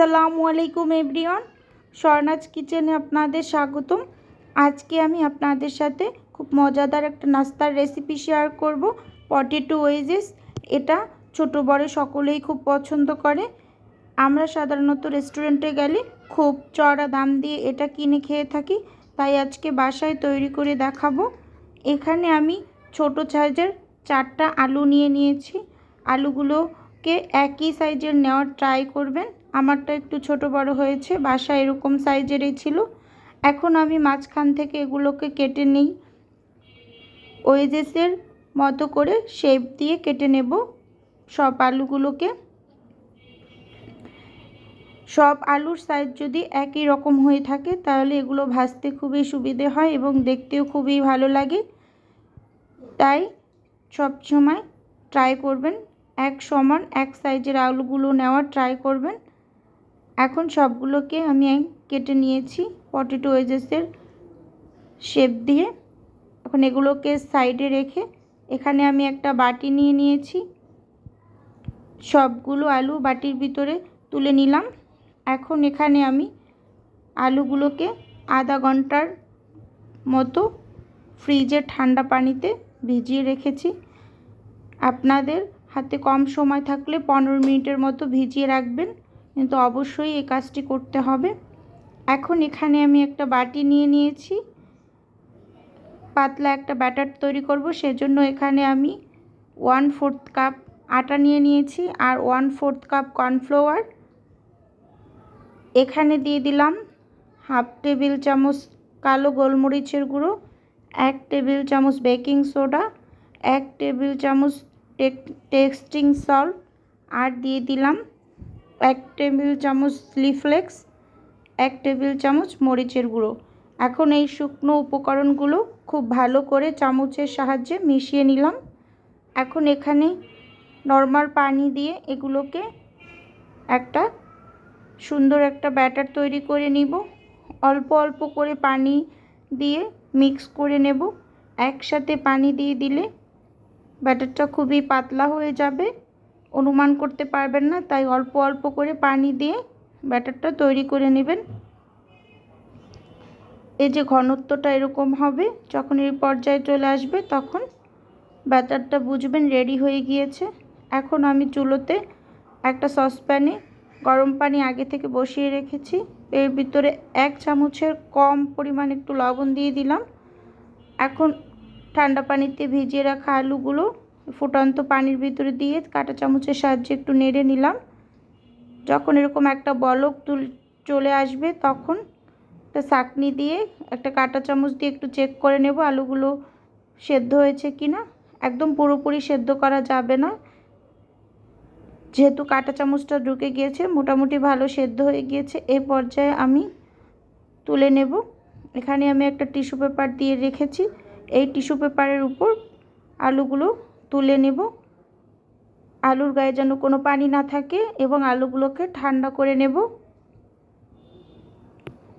আসসালামু আলাইকুম এভরিওয়ান। স্বর্ণাজ কিচেনে আপনাদের স্বাগতম। আজকে আমি আপনাদের সাথে খুব মজাদার একটা নাস্তার রেসিপি শেয়ার করব পটেটো ওয়েজেস এটা ছোট বড় সকলেই খুব পছন্দ করে। আমরা সাধারণত রেস্টুরেন্টে গেলে খুব চড়া দাম দিয়ে এটা কিনে খেয়ে থাকি, তাই আজকে বাসায় তৈরি করে দেখাবো। এখানে আমি ছোট সাইজের চারটা আলু নিয়ে নিয়েছি। আলুগুলোকে একই সাইজের নেওয়ার ট্রাই করবেন। আমারটা একটু ছোট বড় হয়েছে, বাসা এরকম সাইজেরই ছিল। এখন আমি মাঝখান থেকে এগুলোকে কেটে নিই। ওয়েজেসের মতো করে শেপ দিয়ে কেটে নেব সব আলুগুলোকে। সব আলুর সাইজ যদি একই রকম হয়ে থাকে, তাহলে এগুলো ভাজতে খুবই সুবিধে হয় এবং দেখতেও খুবই ভালো লাগে। তাই সব সময় ট্রাই করবেন। এক সমান এক সাইজের আলুগুলো নেওয়ার ট্রাই করবেন। এখন সবগুলোকে আমি কেটে নিয়েছি পটেটো ওয়েজেসের শেপ দিয়ে। এখন এগুলোকে সাইডে রেখে এখানে আমি একটা বাটি নিয়ে নিয়েছি। সবগুলো আলু বাটির ভিতরে তুলে নিলাম। এখন এখানে আমি আলুগুলোকে আধা ঘণ্টার মতো ফ্রিজে ঠান্ডা পানিতে ভিজিয়ে রেখেছি। আপনাদের হাতে কম সময় থাকলে পনেরো মিনিটের মতো ভিজিয়ে রাখবেন। কিন্তু অবশ্যই এই কাজটি করতে হবে। এখন এখানে আমি একটা বাটি নিয়ে নিয়েছি। পাতলা একটা ব্যাটার তৈরি করব, সেজন্য এখানে আমি ওয়ান ফোর্থ কাপ আটা নিয়ে নিয়েছি আর ওয়ান ফোর্থ কাপ কর্নফ্লাওয়ার। এখানে দিয়ে দিলাম হাফ টেবিল চামচ কালো গোলমরিচের গুঁড়ো, এক টেবিল চামচ বেকিং সোডা, এক টেবিল চামচ টেক্সটিং সল্ট, আর দিয়ে দিলাম এক টেবিল চামচ লিফ্লেক্স, এক টেবিল চামচ মরিচের গুঁড়ো। এখন এই শুকনো উপকরণগুলো খুব ভালো করে চামচের সাহায্যে মিশিয়ে নিলাম। এখন এখানে নর্মাল পানি দিয়ে এগুলোকে একটা সুন্দর একটা ব্যাটার তৈরি করে নিব। অল্প অল্প করে পানি দিয়ে মিক্স করে নেব। একসাথে পানি দিয়ে দিলে ব্যাটারটা খুবই পাতলা হয়ে যাবে। অনুমান করতে পারবেন না, তাই অল্প অল্প করে পানি দিয়ে ব্যাটারটা তৈরি করে নেবেন। এই যে ঘনত্বটা এরকম হবে, যখন এই পর্যায়ে চলে আসবে তখন ব্যাটারটা বুঝবেন রেডি হয়ে গিয়েছে। এখন আমি চুলোতে একটা সসপ্যানে গরম পানি আগে থেকে বসিয়ে রেখেছি। এর ভিতরে এক চামচের কম পরিমাণ একটু লবণ দিয়ে দিলাম। এখন ঠান্ডা পানিতে ভিজিয়ে রাখা আলুগুলো ফুটন্ত পানির ভিতরে দিয়ে কাঁটা চামচের সাহায্যে একটু নেড়ে নিলাম। যখন এরকম একটা বলক তুল চলে আসবে, তখন একটা চাকনি দিয়ে একটা কাঁটা চামচ দিয়ে একটু চেক করে নেব আলুগুলো সেদ্ধ হয়েছে কি না একদম পুরোপুরি সেদ্ধ করা যাবে না। যেহেতু কাঁটা চামচটা ঢুকে গিয়েছে, মোটামুটি ভালো সেদ্ধ হয়ে গিয়েছে এই পর্যায়ে আমি তুলে নেব। এখানে আমি একটা টিস্যু পেপার দিয়ে রেখেছি। এই টিস্যু পেপারের উপর আলুগুলো তুলে নেব। আলুর গায়ে যেন কোনো পানি না থাকে এবং আলুগুলোকে ঠান্ডা করে নেব।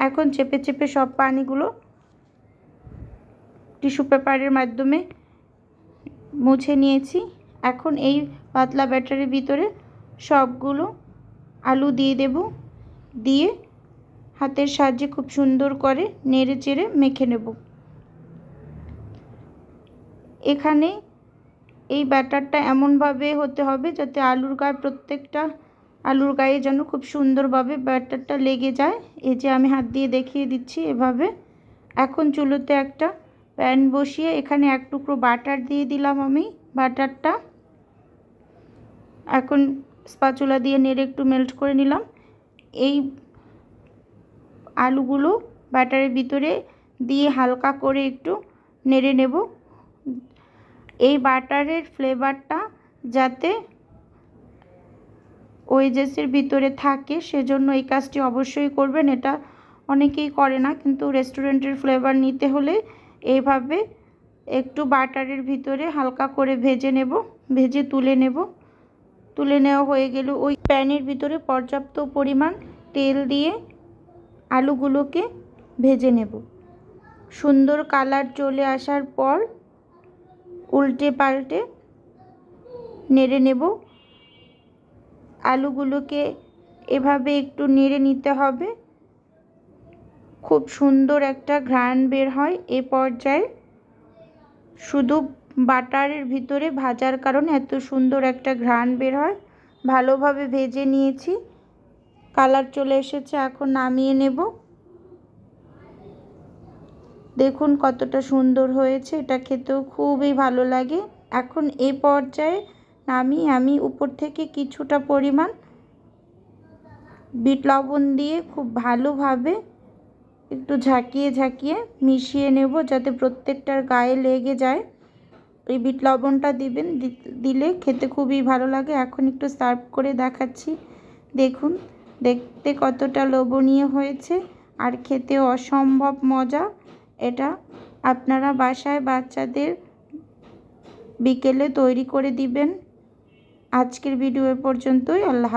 এখন চেপে চেপে সব পানিগুলো টিস্যু পেপারের মাধ্যমে মুছে নিয়েছি। এখন এই পাতলা ব্যাটারির ভিতরে সবগুলো আলু দিয়ে দেব। দিয়ে হাতের সাহায্যে খুব সুন্দর করে নেড়ে চেড়ে মেখে নেব। এখানে এই ব্যাটারটা এমনভাবে হতে হবে যাতে আলুর গায়ে প্রত্যেকটা, আলুর গায়ে যেন খুব সুন্দরভাবে ব্যাটারটা লেগে যায়। এই যে আমি হাত দিয়ে দেখিয়ে দিচ্ছি এভাবে। এখন চুলোতে একটা প্যান বসিয়ে এখানে এক টুকরো বাটার দিয়ে দিলাম আমি বাটারটা। এখন স্পাচুলা দিয়ে নেড়ে একটু মেল্ট করে নিলাম। এই আলুগুলো ব্যাটারের ভিতরে দিয়ে হালকা করে একটু নেড়ে নেব। এই বাটারের ফ্লেভারটা যাতে ওয়েজেসের ভিতরে থাকে, সেজন্য এই কাজটি অবশ্যই করবেন। এটা অনেকেই করে না, কিন্তু রেস্টুরেন্টের ফ্লেভার নিতে হলে এইভাবে একটু বাটারের ভিতরে হালকা করে ভেজে নেব, ভেজে তুলে নেব। তুলে নেওয়া হয়ে গেল ওই প্যানের ভিতরে পর্যাপ্ত পরিমাণ তেল দিয়ে আলুগুলোকে ভেজে নেব। সুন্দর কালার চলে আসার পর উল্টে পাল্টে নেড়ে নেব। আলুগুলোকে এভাবে একটু নেড়ে নিতে হবে। খুব সুন্দর একটা ঘ্রাণ বের হয় এ পর্যায়ে। শুধু বাটারের ভিতরে ভাজার কারণে এত সুন্দর একটা ঘ্রাণ বের হয়। ভালোভাবে ভেজে নিয়েছি। কালার চলে এসেছে, এখন নামিয়ে নেব। দেখুন কতটা সুন্দর হয়েছে, এটা খেতেও খুবই ভালো লাগে। এখন এ পর্যায়ে নামিয়ে আমি উপর থেকে কিছুটা পরিমাণ বিট লবণ দিয়ে খুব ভালোভাবে একটু ঝাঁকিয়ে ঝাঁকিয়ে মিশিয়ে নেব যাতে প্রত্যেকটার গায়ে লেগে যায়। এই বিট লবণটা দিবেন দিলে খেতে খুবই ভালো লাগে। এখন একটু সার্ভ করে দেখাচ্ছি। দেখুন, দেখতে কতটা লোভনীয় হয়েছে। আর খেতে অসম্ভব মজা। এটা আপনারা বাসায় বাচ্চাদের বিকেলে তৈরি করে দিবেন। আজকের ভিডিও পর্যন্তই। আল্লাহ